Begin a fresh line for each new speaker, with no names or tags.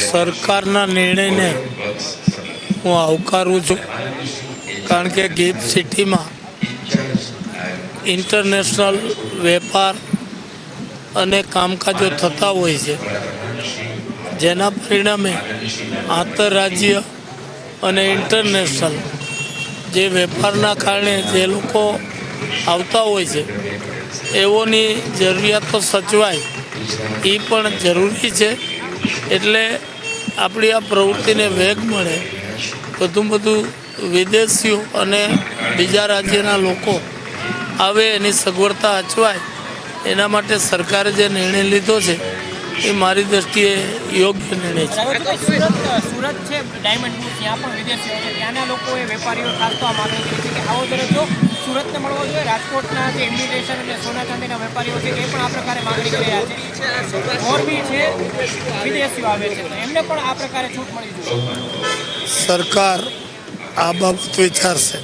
સરકારના નિર્ણયને હું આવકારું છું. કારણ કે ગીફ્ટ સિટીમાં ઇન્ટરનેશનલ વેપાર અને કામકાજો થતા હોય છે. જેના પરિણામે આંતરરાજ્ય અને ઇન્ટરનેશનલ જે વેપારના કારણે જે લોકો આવતા હોય છે, એઓની જરૂરિયાતો સચવાય. એ પણ જરૂરી છે. એટલે આપણી આ પ્રવૃત્તિને વેગ મળે. બધું બધું વિદેશીઓ અને બીજા રાજ્યના લોકો આવે, એની સગવડતા અચવાય, એના માટે સરકારે જે નિર્ણય લીધો છે, એ મારી દ્રષ્ટિએ યોગ્ય નિર્ણય છે.
ડાયમંડ પણ વિદેશીઓ છે. ત્યાંના લોકોએ વેપારીઓ ખાસ તો માગણી કરી છે કે આવો દરજ્જો. રાજકોટના જે ઇન્વિટેશન અને સોના ચાંદીના વેપારીઓ છે, એ પણ આ પ્રકારે માગણી કરી રહ્યા છે. મોરબી છે, વિદેશીઓ આવે છે. એમને પણ આ પ્રકારે છૂટ મળી જોઈએ
સરકાર આ બાબત વિચારશે.